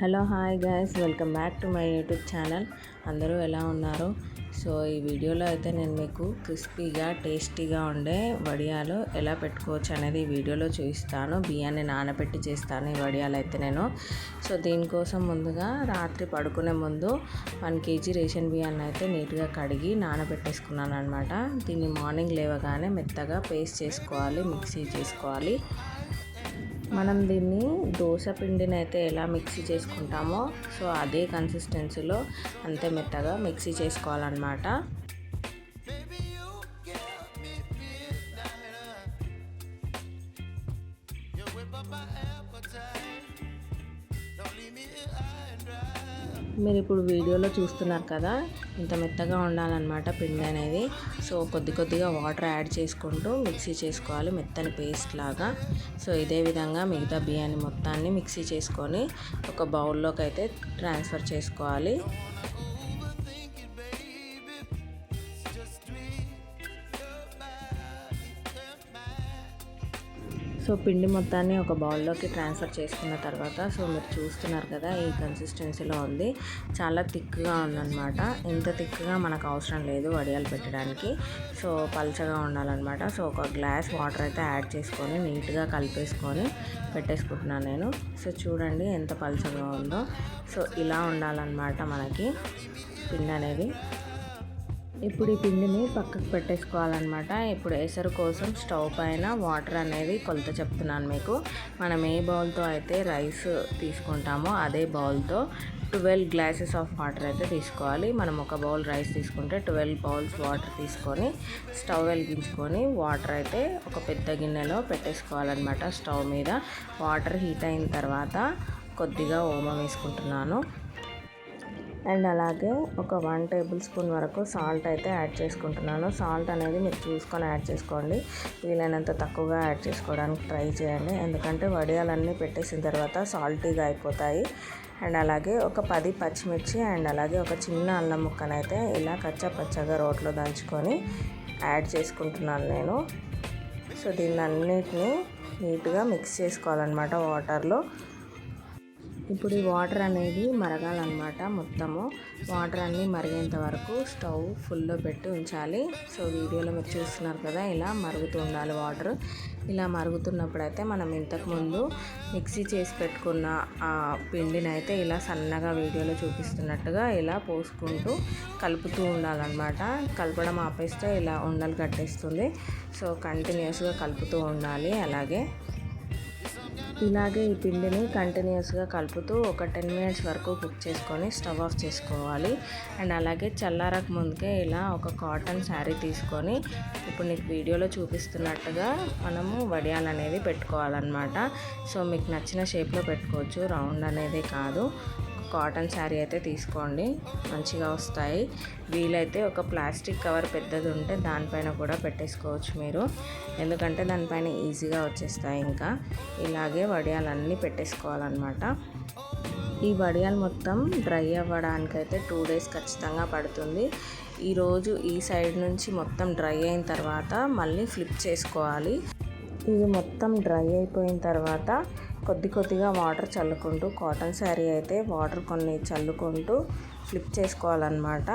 Hello hi guys. Welcome back to my YouTube channel. అందరూ ఎలా ఉన్నారు? సో ఈ వీడియోలో అయితే నేను మీకు క్రిస్పీగా టేస్టీగా ఉండే వడియాలు ఎలా పెట్టుకోవచ్చు అనేది ఈ వీడియోలో చూపిస్తాను. బియ్యాన్ని నానబెట్టి చేస్తాను ఈ వడియాలు అయితే నేను. సో దీనికోసం ముందుగా రాత్రి పడుకునే ముందు వన్ కేజీ రేషన్ బియ్యాన్ని అయితే నీట్గా కడిగి నానబెట్టేసుకున్నాను అనమాట దీన్ని మార్నింగ్ లేవగానే మెత్తగా పేస్ట్ చేసుకోవాలి మిక్సీ చేసుకోవాలి. మనం దీన్ని దోశ పిండిని అయితే ఎలా మిక్సీ చేసుకుంటామో సో అదే కన్సిస్టెన్సీలో అంతే మెత్తగా మిక్సీ చేసుకోవాలన్నమాట. మీరు ఇప్పుడు వీడియోలో చూస్తున్నారు కదా ఇంత మెత్తగా ఉండాలన్నమాట పిండి అనేది. సో కొద్ది కొద్దిగా వాటర్ యాడ్ చేసుకుంటూ మిక్సీ చేసుకోవాలి మెత్తని పేస్ట్ లాగా. సో ఇదే విధంగా మిగతా బియ్యాన్ని మొత్తాన్ని మిక్సీ చేసుకొని ఒక బౌల్లోకి అయితే ట్రాన్స్ఫర్ చేసుకోవాలి. సో పిండి మొత్తాన్ని ఒక బౌల్లోకి ట్రాన్స్ఫర్ చేసుకున్న తర్వాత సో మీరు చూస్తున్నారు కదా ఈ కన్సిస్టెన్సీలో ఉంది. చాలా థిక్గా ఉందన్నమాట. ఇంత థిక్గా మనకు అవసరం లేదు వడియాలు పెట్టడానికి. సో పల్చగా ఉండాలన్నమాట. సో ఒక గ్లాస్ వాటర్ అయితే యాడ్ చేసుకొని నీట్గా కలిపేసుకొని పెట్టేసుకుంటున్నాను నేను. సో చూడండి ఎంత పల్చగా ఉందో. సో ఇలా ఉండాలన్నమాట మనకి పిండి అనేది ఇప్పుడు ఈ పిండిని పక్కకు పెట్టేసుకోవాలన్నమాట. ఇప్పుడు ఎసరు కోసం స్టవ్ పైన వాటర్ అనేది కొలత చెప్తున్నాను మీకు. మనం ఏ బౌల్తో అయితే రైస్ తీసుకుంటామో అదే బౌల్తో ట్వెల్వ్ గ్లాసెస్ ఆఫ్ వాటర్ అయితే తీసుకోవాలి. మనం ఒక బౌల్ రైస్ తీసుకుంటే ట్వెల్వ్ బౌల్స్ వాటర్ తీసుకొని స్టవ్ వెలిగించుకొని వాటర్ అయితే ఒక పెద్ద గిన్నెలో పెట్టేసుకోవాలన్నమాట స్టవ్ మీద. వాటర్ హీట్ అయిన తర్వాత కొద్దిగా ఓమం వేసుకుంటున్నాను. అండ్ అలాగే ఒక వన్ టేబుల్ స్పూన్ వరకు సాల్ట్ అయితే యాడ్ చేసుకుంటున్నాను. సాల్ట్ అనేది మీరు చూసుకొని యాడ్ చేసుకోండి. వీలైనంత తక్కువగా యాడ్ చేసుకోవడానికి ట్రై చేయండి. ఎందుకంటే వడియాలన్నీ పెట్టేసిన తర్వాత సాల్టీగా అయిపోతాయి. అండ్ అలాగే ఒక పది పచ్చిమిర్చి అండ్ అలాగే ఒక చిన్న అల్లం ముక్కనైతే ఇలా కచ్చా పచ్చగా రోట్లో దంచుకొని యాడ్ చేసుకుంటున్నాను నేను. సో దీన్ని అన్నిటినీ నీట్గా మిక్స్ చేసుకోవాలన్నమాట వాటర్లో. ఇప్పుడు ఈ వాటర్ అనేది మరగాలన్నమాట మొత్తము. వాటర్ అన్నీ మరిగేంత వరకు స్టవ్ ఫుల్లో పెట్టి ఉంచాలి. సో వీడియోలో మీరు చూస్తున్నారు కదా ఇలా మరుగుతూ ఉండాలి వాటర్. ఇలా మరుగుతున్నప్పుడు అయితే మనం ఇంతకుముందు మిక్సీ చేసి పెట్టుకున్న ఆ పిండిని అయితే ఇలా సన్నగా వీడియోలో చూపిస్తున్నట్టుగా ఇలా పోసుకుంటూ కలుపుతూ ఉండాలన్నమాట. కలపడం ఆపేస్తే ఇలా ఉండలు కట్టేస్తుంది. సో కంటిన్యూస్గా కలుపుతూ ఉండాలి. అలాగే ఇలాగే ఈ పిండిని కంటిన్యూస్గా కలుపుతూ ఒక టెన్ మినిట్స్ వరకు కుక్ చేసుకొని స్టవ్ ఆఫ్ చేసుకోవాలి. అండ్ అలాగే చల్లారక ముందుకే ఇలా ఒక కాటన్ శారీ తీసుకొని ఇప్పుడు నీకు వీడియోలో చూపిస్తున్నట్టుగా మనము వడియాలు అనేది పెట్టుకోవాలన్నమాట. సో మీకు నచ్చిన షేప్లో పెట్టుకోవచ్చు. రౌండ్ అనేది కాదు. కాటన్ శారీ అయితే తీసుకోండి. మంచిగా వస్తాయి. వీలైతే ఒక ప్లాస్టిక్ కవర్ పెద్దది ఉంటే దానిపైన కూడా పెట్టేసుకోవచ్చు మీరు. ఎందుకంటే దానిపైన ఈజీగా వచ్చేస్తాయి ఇంకా. ఇలాగే వడియాలన్నీ పెట్టేసుకోవాలన్నమాట. ఈ వడియాలు మొత్తం డ్రై అవ్వడానికైతే టూ డేస్ ఖచ్చితంగా పడుతుంది. ఈరోజు ఈ సైడ్ నుంచి మొత్తం డ్రై అయిన తర్వాత మళ్ళీ ఫ్లిప్ చేసుకోవాలి. ఇది మొత్తం డ్రై అయిపోయిన తర్వాత కొద్ది కొద్దిగా వాటర్ చల్లుకుంటూ కాటన్ శారీ అయితే వాటర్ కొన్ని చల్లుకుంటూ ఫ్లిప్ చేసుకోవాలన్నమాట.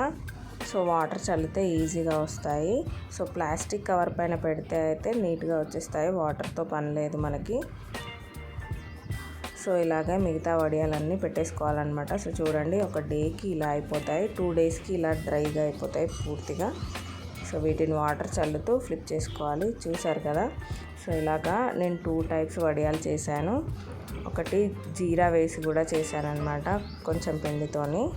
సో వాటర్ చల్లితే ఈజీగా వస్తాయి. సో ప్లాస్టిక్ కవర్ పైన పెడితే అయితే నీట్గా వచ్చేస్తాయి. వాటర్తో పని లేదు మనకి. సో ఇలాగే మిగతా వడియాలన్నీ పెట్టేసుకోవాలన్నమాట. సో చూడండి ఒక డేకి ఇలా అయిపోతాయి. టూ డేస్కి ఇలా డ్రైగా అయిపోతాయి పూర్తిగా. సో వీటిని వాటర్ చల్లుతూ ఫ్లిప్ చేసుకోవాలి. చూసారు కదా? సో ఇలాగా నేను టూ టైప్స్ వడియాలు చేశాను. ఒకటి జీరా వేసి కూడా చేశాను అనమాట కొంచెం పిండితోని.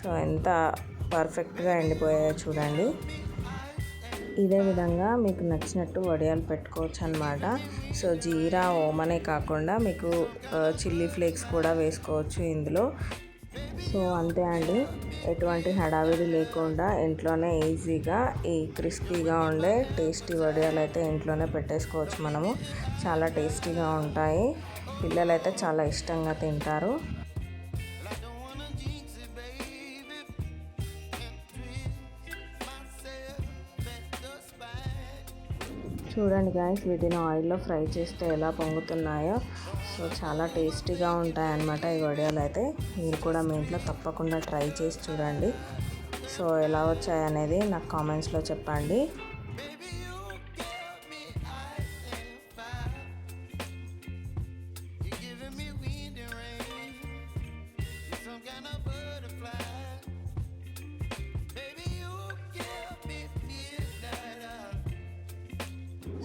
సో ఎంత పర్ఫెక్ట్గా ఎండిపోయాయో చూడండి. ఇదే విధంగా మీకు నచ్చినట్టు వడియాలు పెట్టుకోవచ్చు అనమాట సో జీరా ఓమనే కాకుండా మీకు చిల్లీ ఫ్లేక్స్ కూడా వేసుకోవచ్చు ఇందులో. సో అంతే అండి. ఎటువంటి హడావిడి లేకుండా ఇంట్లోనే ఈజీగా ఈ క్రిస్పీగా ఉండే టేస్టీ వడియాలు అయితే ఇంట్లోనే పెట్టేసుకోవచ్చు మనము. చాలా టేస్టీగా ఉంటాయి. పిల్లలైతే చాలా ఇష్టంగా తింటారు. చూడండి గాయస్ వీటిని ఆయిల్లో ఫ్రై చేస్తే ఎలా పొంగుతున్నాయో. సో చాలా టేస్టీగా ఉంటాయన్నమాట ఈ వడియాలు అయితే. మీరు కూడా మీ ఇంట్లో తప్పకుండా ట్రై చేసి చూడండి. సో ఎలా వచ్చాయనేది నాకు కామెంట్స్లో చెప్పండి.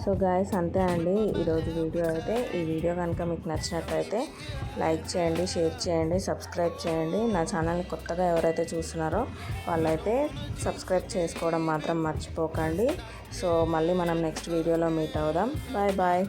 సో గాయస్ అంతే అండి. ఈరోజు వీడియో అయితే ఈ వీడియో కనుక మీకు నచ్చినట్లయితే లైక్ చేయండి షేర్ చేయండి సబ్స్క్రైబ్ చేయండి. నా ఛానల్ని కొత్తగా ఎవరైతే చూస్తున్నారో వాళ్ళైతే సబ్స్క్రైబ్ చేసుకోవడం మాత్రం మర్చిపోకండి. సో మళ్ళీ మనం నెక్స్ట్ వీడియోలో మీట్ అవుదాం. Bye bye.